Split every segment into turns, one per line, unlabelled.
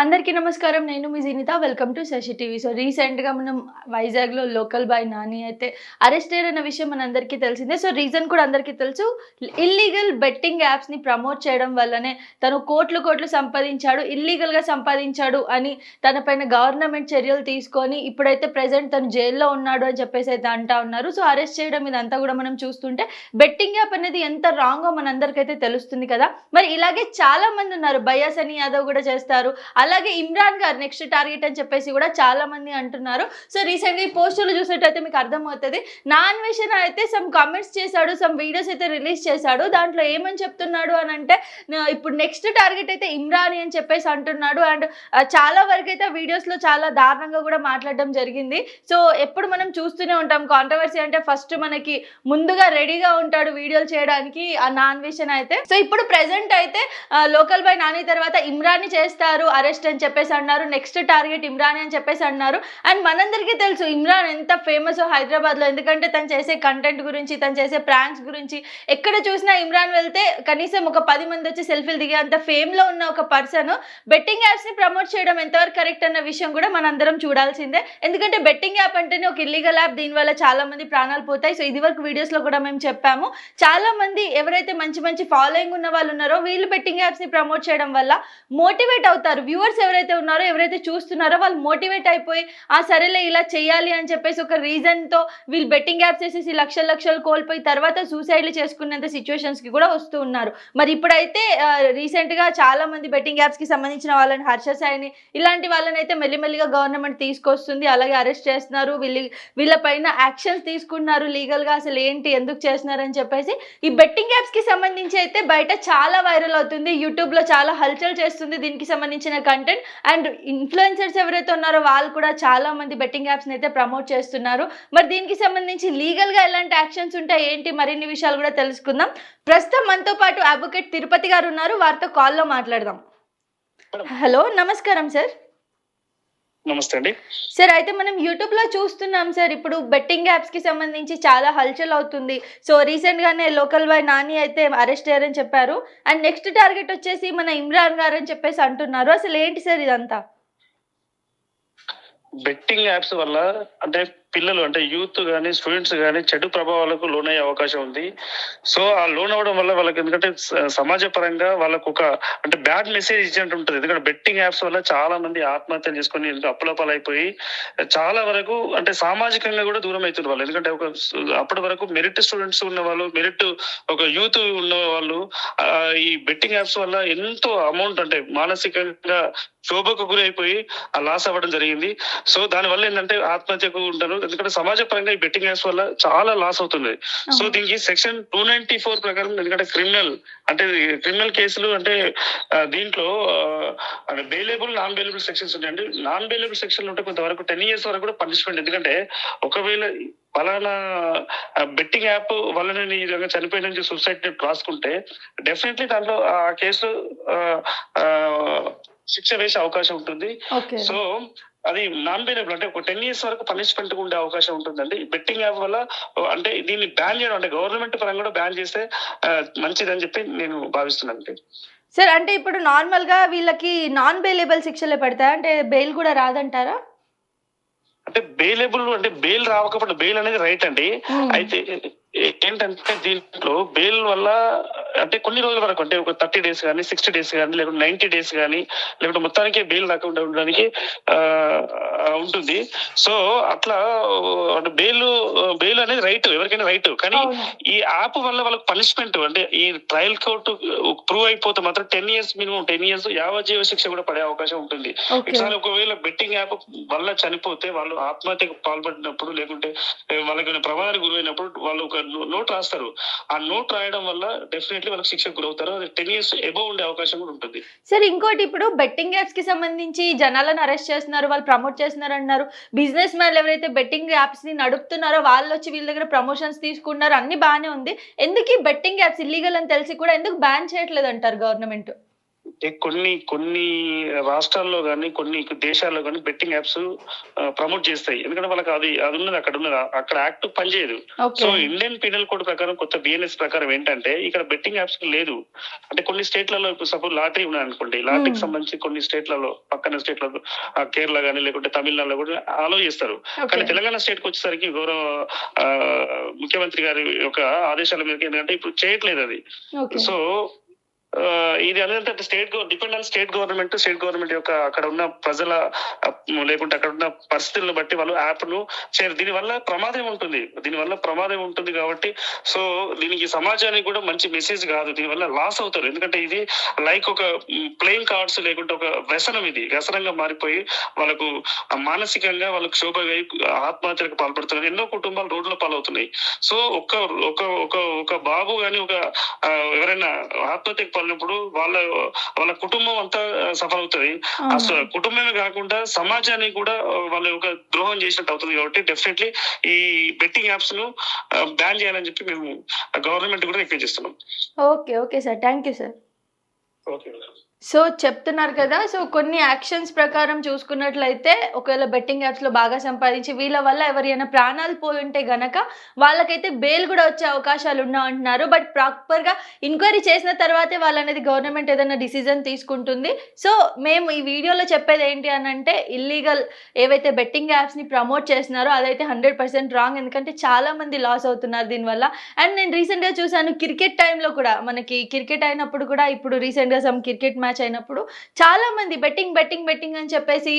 అందరికీ నమస్కారం. నేను మీ Jeenitha. Welcome to Shashi TV so రీసెంట్గా మనం వైజాగ్లో లోకల్ బాయ్ నాని అయితే అరెస్ట్ అయ్యారన్న విషయం మనందరికీ తెలిసిందే. సో రీజన్ కూడా అందరికీ తెలుసు. ఇల్లీగల్ బెట్టింగ్ యాప్స్ని ప్రమోట్ చేయడం వల్లనే తను కోట్లు కోట్లు సంపాదించాడు ఇల్లీగల్గా సంపాదించాడు అని తన పైన గవర్నమెంట్ చర్యలు తీసుకొని ఇప్పుడైతే ప్రజెంట్ తను జైల్లో ఉన్నాడు అని చెప్పేసి అయితే అంటా ఉన్నారు. సో అరెస్ట్ చేయడం ఇదంతా కూడా మనం చూస్తుంటే బెట్టింగ్ యాప్ అనేది ఎంత రాంగో మనందరికైతే తెలుస్తుంది కదా. మరి ఇలాగే చాలా మంది ఉన్నారు. బయాసని అని యాదవ్ కూడా చేస్తారు. అలాగే ఇమ్రాన్ గారు నెక్స్ట్ టార్గెట్ అని చెప్పేసి కూడా చాలా మంది అంటున్నారు. సో రీసెంట్గా ఈ పోస్టులు చూసినట్టయితే మీకు అర్థమవుతుంది. నా అన్వేషణ అయితే సమ్ కామెంట్స్ చేశాడు సమ్ వీడియోస్ అయితే రిలీజ్ చేశాడు. దాంట్లో ఏమని చెప్తున్నాడు అని అంటే ఇప్పుడు నెక్స్ట్ టార్గెట్ అయితే ఇమ్రాన్ అని చెప్పేసి అంటున్నాడు. అండ్ చాలా వరకు అయితే వీడియోస్లో చాలా దారుణంగా కూడా మాట్లాడడం జరిగింది. సో ఎప్పుడు మనం చూస్తూనే ఉంటాం. కాంట్రవర్సీ అంటే ఫస్ట్ మనకి ముందుగా రెడీగా ఉంటాడు వీడియోలు చేయడానికి ఆ నాన్ విషన్ అయితే. సో ఇప్పుడు ప్రెసెంట్ అయితే లోకల్ బై నాని తర్వాత ఇమ్రాన్ చేస్తారు అరెస్ట్ అని చెప్పేసి అన్నారు. నెక్స్ట్ టార్గెట్ ఇమ్రాన్ అని చెప్పేసి అన్నారు. అండ్ మనందరికీ తెలుసు ఇమ్రాన్ ఎంత ఫేమస్ హైదరాబాద్లో ఎందుకంటే తను చేసే కంటెంట్ గురించి తను చేసే ప్రాంక్స్ గురించి. ఎక్కడ చూసినా ఇమ్రాన్ వెళ్తే కనీసం ఒక పది మంది వచ్చి సెల్ఫీలు దిగే అంత ఫేమ్లో ఉన్న ఒక పర్సన్ బెట్టింగ్ యాప్స్ని ప్రమోట్ చేయడం ఎంతవరకు కరెక్ట్ అన్న విషయం కూడా మనందరం చూడాల్సిందే. ఎందుకంటే బెట్టింగ్ యాప్ అంటేనే ఒక ఇల్లీగల్ యాప్ దీనివల్ల చాలా మంది ప్రాణాలు పోతాయి. సో ఇది వరకు వీడియోస్లో కూడా మేము చెప్పాము. చాలా మంది ఎవరైతే మంచి మంచి ఫాలోయింగ్ ఉన్న వాళ్ళు ఉన్నారో వీళ్ళు బెట్టింగ్ యాప్స్ని ప్రమోట్ చేయడం వల్ల మోటివేట్ అవుతారు. వ్యూ వ్యూవర్స్ ఎవరైతే ఉన్నారో ఎవరైతే చూస్తున్నారో వాళ్ళు మోటివేట్ అయిపోయి ఆ సరేలే ఇలా చేయాలి అని చెప్పేసి ఒక రీజన్తో వీళ్ళు బెట్టింగ్ యాప్స్ వేసేసి లక్షల లక్షలు కోల్పోయి తర్వాత సూసైడ్లు చేసుకునేంత సిచ్యువేషన్స్కి కూడా వస్తూ ఉన్నారు. మరి ఇప్పుడైతే రీసెంట్గా చాలా మంది బెట్టింగ్ యాప్స్కి సంబంధించిన వాళ్ళని హర్ష సాయిని ఇలాంటి వాళ్ళని అయితే మెల్లిమెల్లిగా గవర్నమెంట్ తీసుకొస్తుంది. అలాగే అరెస్ట్ చేస్తున్నారు. వీళ్ళు వీళ్ళ పైన యాక్షన్స్ తీసుకున్నారు లీగల్గా. అసలు ఏంటి ఎందుకు చేస్తున్నారు అని చెప్పేసి ఈ బెట్టింగ్ యాప్స్కి సంబంధించి అయితే బయట చాలా వైరల్ అవుతుంది. యూట్యూబ్లో చాలా హల్చల్ చేస్తుంది. దీనికి సంబంధించిన కంటెంట్ అండ్ ఇన్ఫ్లుయెన్సర్స్ ఎవరైతే ఉన్నారో వాళ్ళు కూడా చాలా మంది బెట్టింగ్ యాప్స్ అయితే ప్రమోట్ చేస్తున్నారు. మరి దీనికి సంబంధించి లీగల్గా ఎలాంటి యాక్షన్స్ ఉంటాయి ఏంటి మరిన్ని విషయాలు కూడా తెలుసుకుందాం. ప్రస్తుతం మనతో పాటు అడ్వకేట్ తిరుపతి గారు ఉన్నారు. వారితో కాల్లో మాట్లాడదాం. హలో. నమస్కారం సార్
నమస్తే అండి.
సార్ అయితే మనం యూట్యూబ్లో చూస్తున్నాం సార్ ఇప్పుడు బెట్టింగ్ యాప్స్కి సంబంధించి చాలా హల్చల్ అవుతుంది. సో రీసెంట్ గానే లోకల్ బాయ్ నాని అయితే అరెస్ట్ అయ్యారని చెప్పారు. అండ్ నెక్స్ట్ టార్గెట్ వచ్చేసి మన ఇమ్రాన్ గారు అని చెప్పేసి అంటున్నారు. అసలు ఏంటి సార్ ఇదంతా?
బెట్టింగ్ యాప్స్ వల్ల అంటే పిల్లలు అంటే యూత్ కానీ స్టూడెంట్స్ కానీ చెడు ప్రభావాలకు లోనయ్యే అవకాశం ఉంది. సో ఆ లోన్ అవ్వడం వల్ల వాళ్ళకి ఎందుకంటే సమాజ పరంగా వాళ్ళకు ఒక అంటే బ్యాడ్ మెసేజ్ ఇచ్చినట్టు ఉంటుంది. ఎందుకంటే బెట్టింగ్ యాప్స్ వల్ల చాలా మంది ఆత్మహత్యలు చేసుకొని అప్పులపాలైపోయి చాలా వరకు అంటే సామాజికంగా కూడా దూరం అవుతున్న వాళ్ళు. ఎందుకంటే ఒక అప్పటి వరకు మెరిట్ స్టూడెంట్స్ ఉన్న వాళ్ళు మెరిట్ ఒక యూత్ ఉన్న వాళ్ళు ఈ బెట్టింగ్ యాప్స్ వల్ల ఎంతో అమౌంట్ అంటే మానసికంగా శోభకు గురైపోయి ఆ లాస్ అవ్వడం జరిగింది. సో దాని వల్ల ఏంటంటే ఆత్మహత్యకు ఉంటారు. ఎందుకంటే సమాజ పరంగా ఈ బెట్టింగ్ యాప్స్ వల్ల చాలా లాస్ అవుతుంది. సో దీనికి సెక్షన్ టూ నైన్టీ ఫోర్ ప్రకారం ఎందుకంటే క్రిమినల్ అంటే క్రిమినల్ కేసులు అంటే దీంట్లో బెయిలబుల్ నాన్ బెయిలబుల్ సెక్షన్స్ ఉంటాయండి నాన్ బెయిలబుల్ సెక్షన్ ఉంటే కొంతవరకు టెన్ ఇయర్స్ వరకు కూడా పనిష్మెంట్ ఎందుకంటే ఒకవేళ ఫలానా బెట్టింగ్ యాప్ వల్ల నేను ఈ విధంగా చనిపోయిన సూసైడ్ రాసుకుంటే డెఫినెట్లీ దాంట్లో ఆ కేసు శిక్ష వేసే అవకాశం ఉంటుంది. సో అది నాన్ బెయిలబుల్ అంటే ఒక టెన్ ఇయర్స్ వరకు పనిష్మెంట్ ఉండే అవకాశం ఉంటుందండి. బెట్టింగ్ యాప్ వల్ల అంటే దీన్ని బ్యాన్ చేయడం అంటే గవర్నమెంట్ పరంగా కూడా బ్యాన్ చేస్తే మంచిదని చెప్పి నేను భావిస్తున్నాను
సార్ అంటే ఇప్పుడు నార్మల్గా వీళ్ళకి నాన్ బెయిలబుల్ శిక్షలే పడతాయి? అంటే బెయిల్ కూడా రాదంటారా?
అంటే బెయిలబుల్ అంటే బెయిల్ రావకపోతే బెయిల్ అనేది రైట్ అండి.
Hmm.
అయితే ఏంటంటే దీంట్లో బెయిల్ వల్ల అంటే కొన్ని రోజుల వరకు అంటే ఒక థర్టీ డేస్ కానీ సిక్స్టీ డేస్ కానీ లేకుంటే నైన్టీ డేస్ కానీ లేకుంటే మొత్తానికి బెయిల్ రాకుండా ఉండడానికి ఉంటుంది. సో అట్లా అంటే బెయిల్ బెయిల్ అనేది రైట్ ఎవరికైనా రైట్. కానీ. ఈ యాప్ వల్ల వాళ్ళకి పనిష్మెంట్ అంటే ఈ ట్రయల్ కోర్టు ప్రూవ్ అయిపోతే మాత్రం ten years minimum ten years యావజ్జీవ శిక్ష కూడా పడే అవకాశం ఉంటుంది. ఇట్లా ఒకవేళ బెట్టింగ్ యాప్ వల్ల చనిపోతే వాళ్ళు ఆత్మహత్యకు పాల్పడినప్పుడు లేకుంటే వాళ్ళకి ప్రమాదానికి గురైనప్పుడు వాళ్ళు ఒక నోట్ రాస్తారు. ఆ నోట్ రాయడం వల్ల డెఫినెట్లీ వాళ్ళకి శిక్షకు గురవుతారు అది టెన్ ఇయర్స్ ఎబో ఉండే అవకాశం కూడా ఉంటుంది.
సార్ ఇంకోటి ఇప్పుడు బెట్టింగ్ యాప్స్కి సంబంధించి జనాలను అరెస్ట్ చేస్తున్నారు వాళ్ళు ప్రమోట్ చేస్తున్నారు అన్నారు. బిజినెస్ మ్యాన్లు ఎవరైతే బెట్టింగ్ యాప్స్ని నడుపుతున్నారో వాళ్ళు వచ్చి వీళ్ళ దగ్గర ప్రమోషన్స్ తీసుకున్నారు అన్ని బాగానే ఉంది. ఎందుకు ఈ బెట్టింగ్ యాప్స్ ఇల్లీగల్ అని తెలిసి కూడా ఎందుకు బ్యాన్ చేయట్లేదు అంటారు గవర్నమెంట్
అంటే కొన్ని కొన్ని రాష్ట్రాల్లో కానీ కొన్ని దేశాల్లో కానీ బెట్టింగ్ యాప్స్ ప్రమోట్ చేస్తాయి. ఎందుకంటే వాళ్ళకి అది అది ఉన్నది అక్కడ ఉన్నది. అక్కడ యాక్ట్ పనిచేయదు. సో ఇండియన్ పీనల్ కోడ్ ప్రకారం కొత్త బిఎన్ఎస్ ప్రకారం ఏంటంటే ఇక్కడ బెట్టింగ్ యాప్స్ లేదు. అంటే కొన్ని స్టేట్లలో ఇప్పుడు సపోజ్ లాటరీ ఉన్నాయి అనుకోండి లాటరీకి. సంబంధించి కొన్ని స్టేట్లలో పక్కన స్టేట్లలో కేరళ కానీ లేకుంటే తమిళనాడులో కూడా అలో చేస్తారు. కానీ తెలంగాణ స్టేట్కి వచ్చేసరికి గౌరవ ముఖ్యమంత్రి గారి యొక్క ఆదేశాల మేరకు ఏంటంటే ఇప్పుడు చేయట్లేదు అది. సో ఇది అనేది state depend on state government state government యొక్క అక్కడ ఉన్న ప్రజల లేకుంటే అక్కడ ఉన్న పరిస్థితులను బట్టి వాళ్ళు యాప్ను చేయరు దీని వల్ల ప్రమాదం ఉంటుంది. దీని వల్ల ప్రమాదం ఉంటుంది కాబట్టి సో దీనికి సమాజానికి కూడా మంచి మెసేజ్ కాదు. దీని వల్ల లాస్ అవుతారు. ఎందుకంటే ఇది లైక్ ఒక ప్లేయింగ్ కార్డ్స్ లేకుంటే ఒక వ్యసనం ఇది. వ్యసనంగా మారిపోయి వాళ్ళకు మానసికంగా వాళ్ళకు శోభ ఆత్మహత్యలకు పాల్పడుతున్నారు. ఎన్నో కుటుంబాలు రోడ్ల పాలవుతున్నాయి. సో ఒక ఒక ఒక ఒక బాబు గాని ఒక ఎవరైనా ఆత్మహత్యకు పాలినప్పుడు వాళ్ళ వాళ్ళ కుటుంబం అంతా సఫర్ అవుతుంది అసలు కుటుంబమే కాకుండా సమాజానికి కూడా వాళ్ళ యొక్క ద్రోహం చేసినట్టు అవుతుంది కాబట్టి డెఫినెట్లీ ఈ బెట్టింగ్ యాప్స్ను బ్యాన్ చేయాలని చెప్పి మేము గవర్నమెంట్ కూడా రిక్వెస్ట్ చేస్తున్నాం.
Okay okay sir. Thank you sir. So చెప్తున్నారు కదా సో కొన్ని యాక్షన్స్ ప్రకారం చూసుకున్నట్లయితే ఒకవేళ బెట్టింగ్ యాప్స్లో బాగా సంపాదించి వీళ్ళ వల్ల ఎవరైనా ప్రాణాలు పోయి ఉంటే గనక వాళ్ళకైతే బెయిల్ కూడా వచ్చే అవకాశాలు ఉన్నా అంటున్నారు. బట్ ప్రాపర్గా ఎంక్వైరీ చేసిన తర్వాతే వాళ్ళనేది గవర్నమెంట్ ఏదైనా డిసిజన్ తీసుకుంటుంది. సో మేము ఈ వీడియోలో చెప్పేది ఏంటి అని అంటే ఇల్లీగల్ ఏవైతే బెట్టింగ్ యాప్స్ని ప్రమోట్ చేస్తున్నారో అదైతే హండ్రెడ్ పర్సెంట్ రాంగ్. ఎందుకంటే చాలా మంది లాస్ అవుతున్నారు దీనివల్ల. అండ్ నేను రీసెంట్గా చూసాను క్రికెట్ టైంలో కూడా మనకి క్రికెట్ అయినప్పుడు కూడా ఇప్పుడు రీసెంట్గా సమ్ క్రికెట్ మ్యాచ్ అయినప్పుడు చాలా మంది బెట్టింగ్ బెట్టింగ్ బెట్టింగ్ అని చెప్పేసి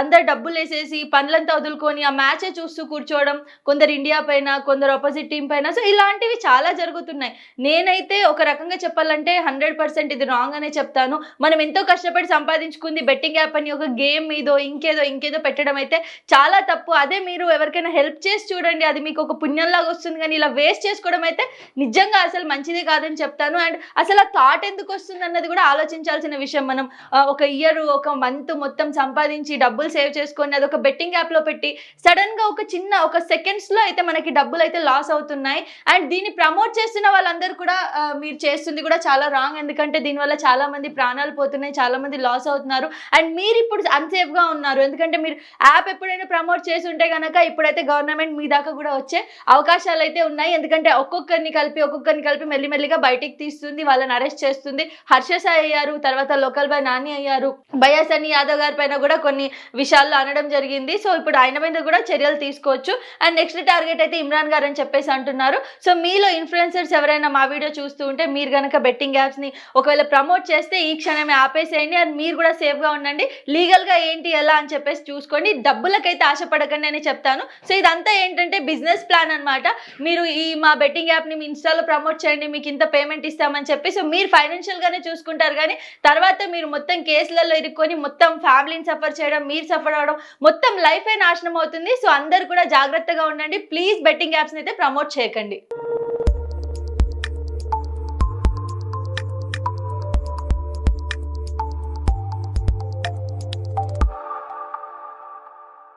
అందరు డబ్బులు వేసేసి పనులంతా వదులుకొని ఆ మ్యాచే చూస్తూ కూర్చోవడం కొందరు ఇండియా పైన కొందరు ఆపోజిట్ టీం పైన. సో ఇలాంటివి చాలా జరుగుతున్నాయి. నేనైతే ఒక రకంగా చెప్పాలంటే హండ్రెడ్ పర్సెంట్ ఇది రాంగ్ అనే చెప్తాను. మనం ఎంతో కష్టపడి సంపాదించుకుంది బెట్టింగ్ యాప్ అని ఒక గేమ్ మీదో ఇంకేదో ఇంకేదో పెట్టడం అయితే చాలా తప్పు. అదే మీరు ఎవరికైనా హెల్ప్ చేసి చూడండి అది మీకు ఒక పుణ్యంలాగా వస్తుంది కానీ ఇలా వేస్ట్ చేసుకోవడం అయితే నిజంగా అసలు మంచిది కాదని చెప్తాను. అండ్ అసలు ఆ థాట్ ఎందుకు వస్తుంది? అన్నది కూడా ఆలోచించాల్సిన విషయం. మనం ఒక ఇయర్ ఒక మంత్ మొత్తం సంపాదించి డబ్బులు సేవ్ చేసుకొని అది ఒక బెట్టింగ్ యాప్లో పెట్టి సడన్గా ఒక చిన్న ఒక సెకండ్స్లో అయితే మనకి డబ్బులు అయితే లాస్ అవుతున్నాయి. అండ్ దీన్ని ప్రమోట్ చేస్తున్న వాళ్ళందరూ కూడా మీరు చేస్తుంది కూడా చాలా రాంగ్ ఎందుకంటే దీనివల్ల చాలా మంది ప్రాణాలు పోతున్నాయి చాలా మంది లాస్ అవుతున్నారు. అండ్ మీరు ఇప్పుడు అన్సేఫ్గా ఉన్నారు. ఎందుకంటే మీరు యాప్ ఎప్పుడైనా ప్రమోట్ చేసి ఉంటే కనుక ఇప్పుడైతే గవర్నమెంట్ మీ దాకా కూడా వచ్చే అవకాశాలు అయితే ఉన్నాయి. ఎందుకంటే ఒక్కొక్కరిని కలిపి ఒక్కొక్కరిని కలిపి మెల్లిమెల్లిగా బయటికి తీస్తుంది వాళ్ళని అరెస్ట్ చేస్తుంది. హర్ష సాయి అయ్యారు తర్వాత లోకల్ బాయ్ నాని అయ్యారు. బయాస్ అని యాదవ్ గారి పైన కూడా కొన్ని విషయాల్లో అనడం జరిగింది. సో ఇప్పుడు ఆయన మీద కూడా చర్యలు తీసుకోవచ్చు. అండ్ నెక్స్ట్ టార్గెట్ అయితే ఇమ్రాన్ గారు అని చెప్పేసి అంటున్నారు. సో మీలో ఇన్ఫ్లుయెన్సర్స్ ఎవరైనా మా వీడియో చూస్తూ ఉంటే మీరు కనుక బెట్టింగ్ యాప్స్ని ఒకవేళ ప్రమోట్ చేస్తే ఈ క్షణమే ఆపేసేయండి. అండ్ మీరు కూడా సేఫ్గా ఉండండి. లీగల్గా ఏంటి ఎలా అని చెప్పేసి చూసుకోండి. డబ్బులకైతే ఆశపడకండి అని చెప్తాను. సో ఇదంతా ఏంటంటే బిజినెస్ ప్లాన్ అనమాట మీరు ఈ మా బెట్టింగ్ యాప్ని మీ ఇన్స్టాలో ప్రమోట్ చేయండి మీకు ఇంత పేమెంట్ ఇస్తామని చెప్పి. సో మీరు ఫైనాన్షియల్గానే చూసుకుంటారు. కానీ తర్వాత మీరు మొత్తం కేసులలో ఇరుక్కొని మొత్తం ఫ్యామిలీని సఫర్ చేయడం మీరు సఫర్ అవడం మొత్తం లైఫే నాశనం అవుతుంది. సో అందరు కూడా జాగ్రత్తగా ఉండండి. ప్లీజ్ బెట్టింగ్ యాప్స్ని అయితే ప్రమోట్ చేయకండి.